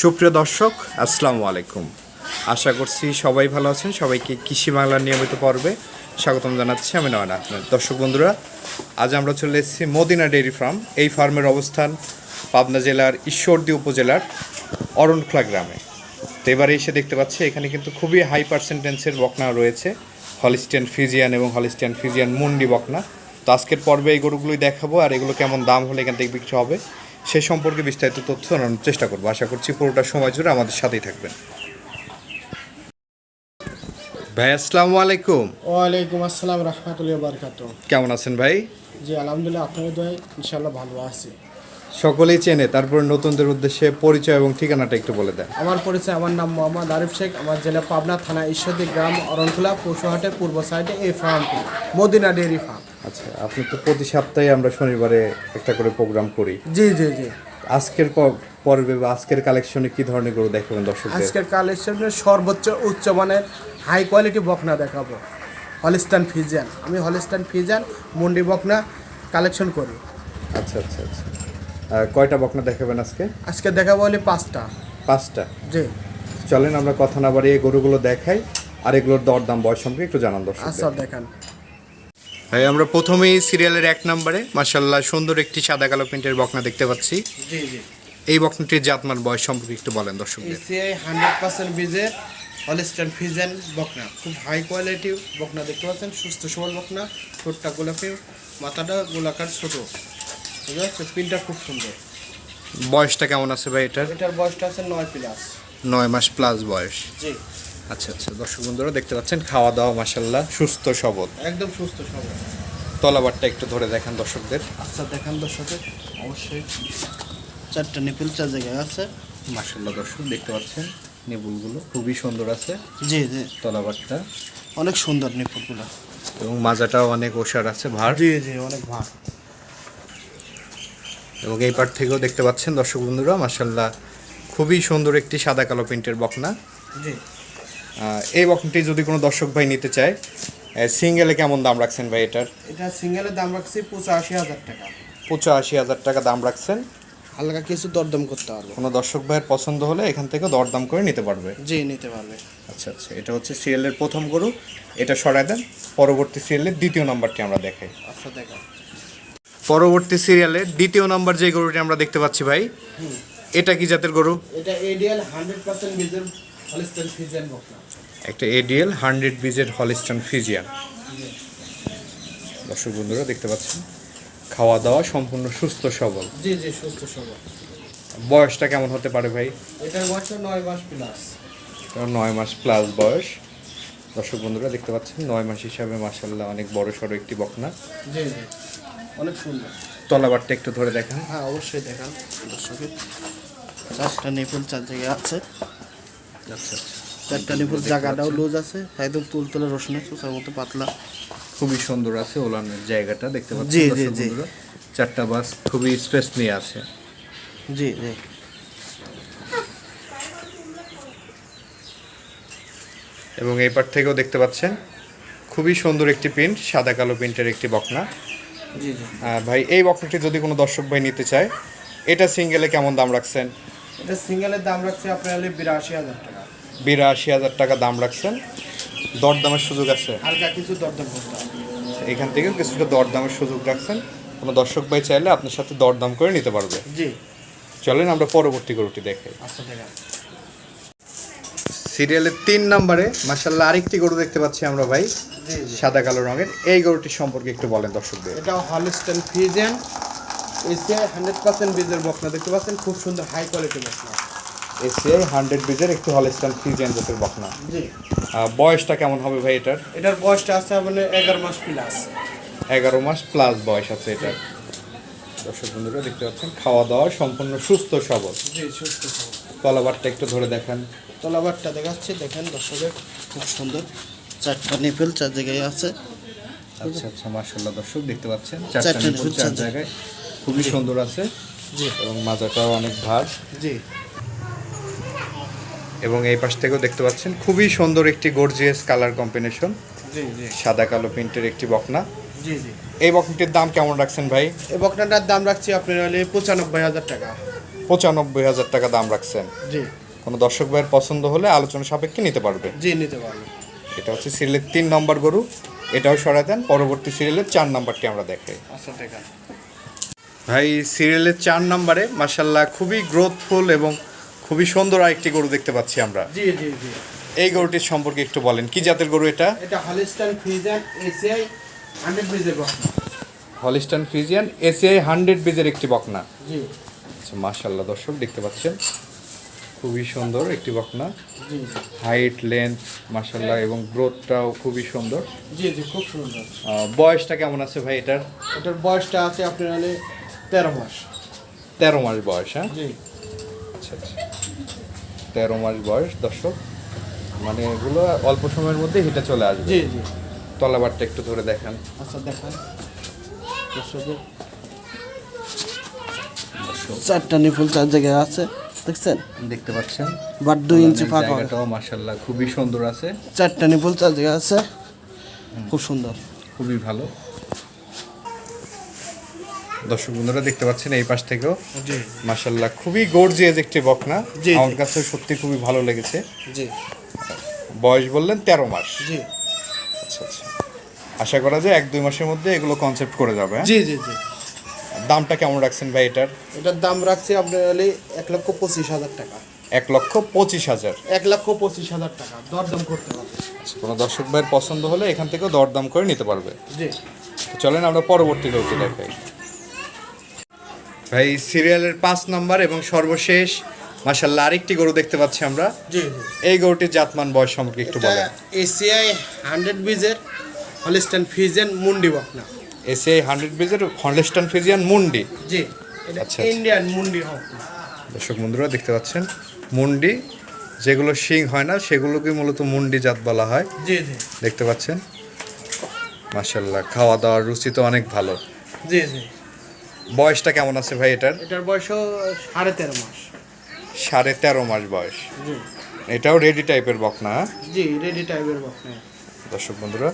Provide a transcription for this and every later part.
সুপ্রিয় দর্শক, আসসালামু আলাইকুম। আশা করছি সবাই ভালো আছেন। সবাইকে কৃষি বাংলার নিয়মিত পর্বে স্বাগতম জানাচ্ছি। আমি নয়ন আহমেদ দর্শক বন্ধুরা, আজ আমরা চলে এসেছি মদিনা ডেইরি ফার্ম। এই ফার্মের অবস্থান পাবনা জেলার ঈশ্বরদী উপজেলার অরণখোলা গ্রামে। তো এবারে এসে দেখতে পাচ্ছি, এখানে কিন্তু খুবই হাই পার্সেন্টেন্সের বকনা রয়েছে। হলিস্টিয়ান ফিজিয়ান এবং হলিস্টিয়ান ফিজিয়ান মুন্ডি বকনা। তো আজকের পর্বে এই গরুগুলোই দেখাবো, আর এগুলো কেমন দাম হলে এখান থেকে বিক্রি হবে। সে সম্পর্কে বিস্তারিত তথ্য জানানোর চেষ্টা করব। আশা করছি পুরোটা সময় জুড়ে আমাদের সাথেই থাকবেন। ভাই আসসালামু আলাইকুম। ওয়ালাইকুম আসসালাম রহমতুল্লাহ বারকাত কেমন আছেন ভাই? জি আলহামদুলিল্লাহ আপনাদের দয় ইনশাল্লাহ ভালো আছি। সকলেই চেনে তারপরে নতুনদের উদ্দেশ্যে পরিচয় এবং ঠিকানাটা একটু বলে দেন। আমার পরিচয় আমার নাম মোহাম্মদ আরিফ শেখ আমার জেলা পাবনা থানা ঈশ্বরদী গ্রাম অরণখোলা পশুহাটের পূর্ব সাইডে এই ফার্মটি মদিনা ডেয়ারি ফার্ম। আচ্ছা আপনি তো প্রতি সপ্তাহে আমরা শনিবারে একটা করে প্রোগ্রাম করি। জি জি জি। আজকের পর্বে বা আজকের কালেকশনে কি ধরনের গরু দেখাবেন দর্শকদের? আজকের কালেকশনে সর্বোচ্চ উচ্চ মানের হাই কোয়ালিটি বকনা দেখাবো। হলিস্টান ফিজিয়ান আমি হলিস্টান ফিজিয়ান মুন্ডি বকনা কালেকশন করি। আচ্ছা আচ্ছা আচ্ছা। কয়টা বকনা দেখাবেন আজকে? আজকে দেখাবো হলে পাঁচটা। পাঁচটা? জি। চলেন আমরা কথা না বাড়িয়ে গরুগুলো দেখাই। আর এগুলোর দরদাম বয়স সম্পর্কে একটু জানান দর্শক আচ্ছা দেখান। ভাই আমরা প্রথমেই সিরিয়ালের এক নম্বরে মাসাল্লাহ সুন্দর একটি সাদা কালো প্রিন্টের বকনা দেখতে পাচ্ছি। এই বকনাটির জাতমান বয়স সম্পর্কে একটু বলেন দর্শকদের। হান্ড্রেড পার্সেন্ট বীজের হলিস্টান ফিজেন বকনা। খুব হাই কোয়ালিটি বকনা দেখতে পাচ্ছেন সুস্থ সবল বকনা ঠোঁটটা গোলাপি মাথাটা গোলাকার ছোট। ঠিক আছে? পিনটা খুব সুন্দর। বয়সটা কেমন আছে ভাই এটার? এটার বয়সটা আছে নয় প্লাস নয় মাস প্লাস বয়স। জি। আচ্ছা আচ্ছা দর্শক বন্ধুরা দেখতে পাচ্ছেন খাওয়া দাওয়া মাসাল্লাহ সুস্থ সবল। একদম সুস্থ সবল। তলাবারটা একটু ধরে দেখান দর্শকদের। আচ্ছা দেখান দর্শকের অবশ্যই। চারটা নিপিল চার জায়গায় আছে। মাসাল্লাহ দর্শক দেখতে পাচ্ছেন নিবুলগুলো খুবই সুন্দর আছে। জি জি। তলাবারটা। অনেক সুন্দর নিপুলগুলো। এবং মাজাটাও অনেক ওষার আছে ভার। জি জি অনেক ভার। এবং এই পার থেকেও দেখতে পাচ্ছেন দর্শক বন্ধুরা মাসাল্লাহ খুবই সুন্দর একটি সাদা কালো প্রিন্টের বকনা। জি। এই বকনাটি যদি কোনো দর্শক ভাই নিতে চায় সিঙ্গেলে কেমন দাম রাখছেন ভাই এটার? এটা সিঙ্গেলের দাম রাখছি পঁচাশি হাজার টাকা। পঁচাশি হাজার টাকা দাম রাখছেন। হালকা কিছু দরদাম করতে পারব। কোনো দর্শক ভাইয়ের পছন্দ হলে এখান থেকে দরদাম করে নিতে পারবে। জি নিতে পারবে। আচ্ছা আচ্ছা এটা হচ্ছে সিরিয়ালের প্রথম গরু। এটা সরাই দেন। পরবর্তী সিরিয়ালের দ্বিতীয় নম্বরটি আমরা দেখাই। আচ্ছা দেখা। পরবর্তী সিরিয়ালের দ্বিতীয় নম্বর যে গরুটি আমরা দেখতে পাচ্ছি ভাই এটা কি জাতের গরু? এটা ADL hundred percent Holstein Friesian বকনা একটা এডিএল হান্ড্রেড বিজের হলিস্টন ফিজিয়ান দর্শক বন্ধুরা দেখতে পাচ্ছেন? খাওয়া দাওয়া সম্পূর্ণ সুস্থ সবল। জি জি সুস্থ সবল। বয়সটা কেমন হতে পারে ভাই? এটার বয়স নয় মাস প্লাস নয় মাস প্লাস বয়স। দর্শক বন্ধুরা দেখতে পাচ্ছেন? নয় মাস হিসাবে মাসাল্লাহ অনেক বড় সড়ো একটি বকনা। জি জি। অনেক সুন্দর। তলাবারটা একটু ধরে দেখান। হ্যাঁ অবশ্যই দেখান। দর্শকের চারটা নিপুল চার জায়গায় আছে। আচ্ছা আচ্ছা। চারটা নিপুল জায়গাটাও লুজ আছে। একদম তুল তুলে রসুনের চোষার মতো পাতলা। খুবই সুন্দর আছে ওলানের জায়গাটা দেখতে পাচ্ছেন জি, জি, জি। চারটা বাস খুবই স্পেস নিয়ে আছে। জি জি। এবং এই পার থেকেও দেখতে পাচ্ছেন খুবই সুন্দর একটি প্রিন্ট সাদা কালো প্রিন্টের একটি বকনা। জি জি। ভাই এই বকনাটি যদি কোনো দর্শক ভাই নিতে চায় এটা সিঙ্গেলে কেমন দাম রাখছেন? এটা সিঙ্গেলের দাম রাখছে আপনার বিরাশি হাজার টাকা। বিরাশি হাজার টাকা দাম রাখছেন। দরদামের সুযোগ আছে। এখান থেকেও কিছুটা দরদামের সুযোগ রাখছেন। কোনো দর্শক ভাই চাইলে আপনার সাথে দরদাম করে নিতে পারবে। জি। চলেন আমরা পরবর্তী গরুটি দেখাই। আচ্ছা সিরিয়ালের তিন নম্বরে মাসাল্লাহ আরেকটি গরু দেখতে পাচ্ছি আমরা ভাই। সাদা কালো রঙের। এই গরুটি সম্পর্কে একটু বলেন দর্শকদের। এটা Holstein Friesian ACI hundred percent বীজের বকনা দেখতে পাচ্ছেন। খুব সুন্দর হাই কোয়ালিটি বকনা। এসিআই হান্ড্রেড বিজের একটি হলস্টান ফ্রিজিয়ান জাতের বকনা। জি। বয়সটা কেমন হবে ভাই এটার? এটার বয়সটা আছে মানে এগারো মাস প্লাস এগারো মাস প্লাস বয়স আছে এটার। দর্শক বন্ধুরা দেখতে পাচ্ছেন খাওয়া দাওয়া সম্পূর্ণ সুস্থ সবল। জি সুস্থ সবল। তলাবারটা একটু ধরে দেখান। তলাবারটা দেখাচ্ছে দেখেন দর্শকের খুব সুন্দর। চারটা নিপেল চার জায়গায় আছে। আচ্ছা আচ্ছা মার্শাল্লাহ দর্শক দেখতে পাচ্ছেন চারটা নিপুল চার জায়গায়। খুবই সুন্দর আছে জি। এবং মাজাটাও অনেক ভার। জি। এবং এই পাশ থেকেও দেখতে পাচ্ছেন খুবই সুন্দর একটি গর্জিয়াস কালার কম্বিনেশন সাদা কালো প্রিন্টের একটি বকনা। জি জি। এই বকনাটির দাম কেমন রাখছেন ভাই? এই বকনাটার দাম রাখছি আপনার হলে পঁচানব্বই হাজার টাকা। পঁচানব্বই হাজার টাকা দাম রাখছেন। জি। কোনো দর্শক ভাইয়ের পছন্দ হলে আলোচনা সাপেক্ষে নিতে পারবে। জি নিতে পারবেন এটা হচ্ছে সিরিয়ালের তিন নম্বর গরু। এটাও সরাই দেন পরবর্তী সিরিয়ালের চার নাম্বারটি আমরা দেখাই। আচ্ছা ভাই সিরিয়ালের চার নম্বরে মাসাল্লাহ খুবই গ্রোথফুল এবং খুবই সুন্দর আরেকটি গরু দেখতে পাচ্ছি আমরা। জি জি জি। এই গরুটির সম্পর্কে একটু বলেন কি জাতের গরু এটা? এটা হলিস্টান ফ্রিজার এসিআই হান্ড্রেড ব্রিজের বক্স হলিস্টান ফ্রিজিয়ান এসিআই হান্ড্রেড বেজের একটি বকনা। জি। আচ্ছা মাশাল্লাহ দর্শক দেখতে পাচ্ছেন? খুবই সুন্দর একটি বকনা। জি হাইট লেন্থ মাশাল্লাহ এবং গ্রোথটাও খুবই সুন্দর। জি জি খুব সুন্দর। বয়সটা কেমন আছে ভাই এটার? এটার বয়সটা আছে আপনার তেরো মাস। তেরো মাস বয়স হ্যাঁ? জি। আচ্ছা আচ্ছা। তেরো মাস বয়স দর্শক। মানে এগুলো অল্প সময়ের মধ্যে হেঁটে চলে আসবে। জি জি। তলাবারটা একটু ধরে দেখান। আচ্ছা দেখান। দর্শকের চারটা নিপুল চার জায়গায় আছে দেখছেন? দেখতে পাচ্ছেন? বাট দুই ইঞ্চি ফাঁকা। জায়গাটাও মাশাল্লাহ খুবই সুন্দর আছে। চারটা নিপুল চার জায়গায় আছে। খুব সুন্দর। খুবই ভালো। দর্শক বন্ধুরা দেখতে পাচ্ছেন এই পাশ থেকেও। জি। মাশাল্লাহ খুবই গর্জিয়াস একটি বকনা। আমার কাছে সত্যি খুবই ভালো লেগেছে। জি। বয়স বললেন তেরো মাস। জি। আচ্ছা আচ্ছা। আশা করা যায় এক দুই মাসের মধ্যে এগুলো কনসেপ্ট করে যাবে হ্যাঁ? জি জি জি। দামটা কেমন রাখছেন ভাই এটার? এটার দাম রাখছি আপনার হলে এক লক্ষ পঁচিশ হাজার টাকা। এক লক্ষ পঁচিশ হাজার। এক লক্ষ পঁচিশ হাজার টাকা দরদাম করতে হবে। আচ্ছা, কোনো দর্শক ভাইয়ের পছন্দ হলে এখান থেকেও দরদাম করে নিতে পারবে। জি। চলেন আমরা পরবর্তী গরুটি দেখাই। ভাই সিরিয়ালের পাঁচ নাম্বার এবং সর্বশেষ মাসাল্লাহ আরেকটি গরু দেখতে পাচ্ছি আমরা। এই গরুটির জাতমান বয়স সম্পর্কে একটু বলেন। এসিআই হান্ড্রেড বিজের হলিস্টান ফিজেন মুন্ডি বকনা। এসিআই হান্ড্রেড বিজের হন্ডেস্টান ফিজিয়ান মুন্ডি জি এটা আচ্ছা, আচ্ছা। ইন্ডিয়ান মুন্ডি হোক দর্শক বন্ধুরা দেখতে পাচ্ছেন মুন্ডি যেগুলো শিং হয় না সেগুলোকে মূলত মুন্ডি জাত বলা হয়। জি জি। দেখতে পাচ্ছেন মাসাল্লাহ খাওয়া দাওয়ার রুচি তো অনেক ভালো। জি জি। বয়সটা কেমন আছে ভাই এটার? এটার বয়স সাড়ে তেরো মাস। সাড়ে তেরো মাস বয়স। এটাও রেডি টাইপের বকনা হ্যাঁ? জি রেডি টাইপের বকনা। দর্শক বন্ধুরা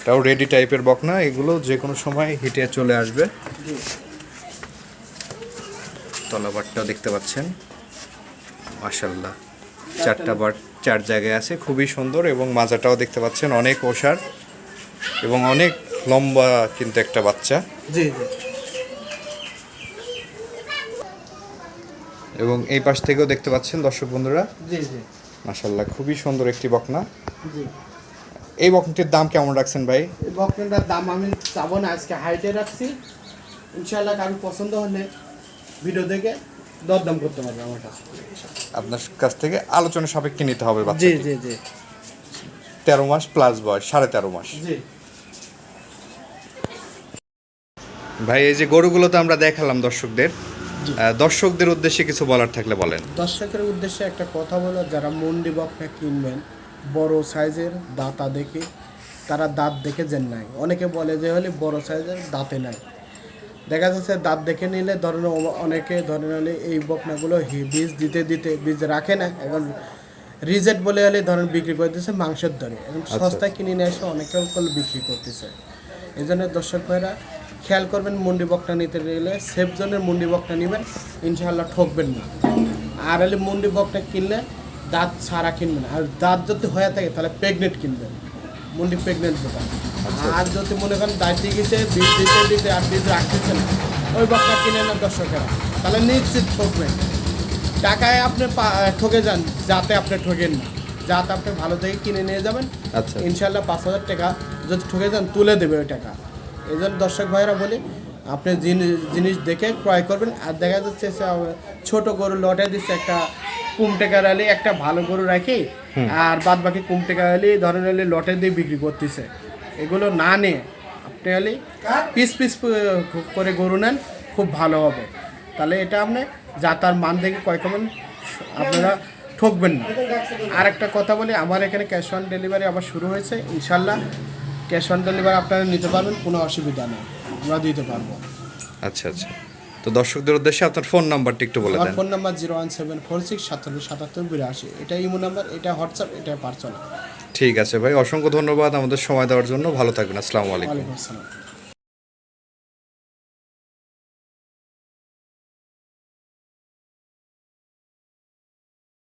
এটাও রেডি টাইপের বকনা এগুলো যে কোনো সময় হিটে চলে আসবে। তলাবারটাও দেখতে পাচ্ছেন? মাসাল্লাহ চারটা বার চার জায়গায় আছে খুবই সুন্দর এবং মাজাটাও দেখতে পাচ্ছেন অনেক ওষার এবং অনেক লম্বা কিন্তু একটা বাচ্চা। জি জি। এবং এই পাশ থেকেও দেখতে পাচ্ছেন দর্শক বন্ধুরা। জি জি। মাসাল্লাহ খুবই সুন্দর একটি বকনা। জি। এই বকনটির দাম কেমন রাখছেন ভাই? এই বকনাটার দাম আমি চাবো না আজকে হাইটে রাখছি। ইনশাল্লাহ কারও পছন্দ হলে ভিডিও দেখে দরদাম করতে পারবে আমার কাছে। আপনার কাছ থেকে আলোচনা সাপেক্ষে নিতে হবে বাচ্চা জি জি জি। তেরো মাস প্লাস বয়স সাড়ে তেরো মাস। জি। ভাই এই যে গরুগুলো তো আমরা দেখালাম দর্শকদের। দর্শকদের উদ্দেশ্যে কিছু বলার থাকলে বলেন। দর্শকের উদ্দেশ্যে একটা কথা বলো যারা মন্ডি বকটা কিনবেন বড় সাইজের দাঁতা দেখে তারা দাঁত দেখে যেন নাই। অনেকে বলে যে হলে বড় সাইজের দাঁতে নাই। দেখা যাচ্ছে দাঁত দেখে নিলে ধরেন অনেকে ধরে নিলে এই বকনাগুলো হি- বীজ দিতে দিতে বীজ রাখে না। এখন রিজেক্ট বলে হলে ধরেন বিক্রি করে দিচ্ছে মাংসের দরে। এখন সস্তায় কিনে নিয়ে এসে অনেকে বিক্রি করতেছে। এই জন্য দর্শক ভাইরা খেয়াল করবেন মুন্ডি বকটা নিতে গেলে সেফ জোনের মুন্ডি বকটা নেবেন ইনশাল্লাহ ঠকবেন না। আর হলে মুন্ডি বকটা কিনলে দাঁত ছাড়া কিনবেন আর দাঁত যদি হয়ে থাকে তাহলে প্রেগনেন্ট কিনবেন। মুন্ডি প্রেগনেন্ট দোকান আর যদি মনে করেন দাঁড়িয়ে গেছে বীজ দিতে দিতে আর বীজ রাখতেছে না ওই বকটা কিনে না দর্শকেরা। তাহলে নিশ্চিত ঠকবেন। টাকায় আপনি ঠকে যান যাতে আপনি ঠকেন না। যাতে আপনি ভালো থেকে কিনে নিয়ে যাবেন। আচ্ছা। ইনশাল্লাহ পাঁচ হাজার টাকা যদি ঠকে যান তুলে দেবে ওই টাকা। এই জন্য দর্শক ভাইরা বলি আপনি জিনিস দেখে ক্রয় করবেন। আর দেখা যাচ্ছে ছোট গরু লটে দিচ্ছে একটা কুম টাকা আলি একটা ভালো গরু রাখি আর বাদ বাকি কুম টাকা আলি ধরেন লটে দিয়ে বিক্রি করতেছে। এগুলো না নিয়ে আপনি আলি পিস পিস করে গরু নেন খুব ভালো হবে। তাহলে এটা আপনি যা তার মান দেখে করবেন আপনারা ঠকবেন না। আর একটা কথা বলি আমার এখানে ক্যাশ অন ডেলিভারি আবার শুরু হয়েছে ইনশাল্লাহ। ক্যাশ অন ডেলিভারি আপনারা নিতে পারবেন কোনো অসুবিধা নেই। আমরা দিতে পারব। আচ্ছা আচ্ছা। তো দর্শকদের উদ্দেশ্যে আপনার ফোন নাম্বারটি একটু বলে দেন। Phone number zero one seven four six সাতাত্তর সাতাত্তর বিরাশি। এটা ইমো নাম্বার এটা হোয়াটসঅ্যাপ এটা পার্সোনাল। ঠিক আছে ভাই অসংখ্য ধন্যবাদ আমাদের সময় দেওয়ার জন্য। ভালো থাকবেন আসসালামু আলাইকুম। আসসালাম।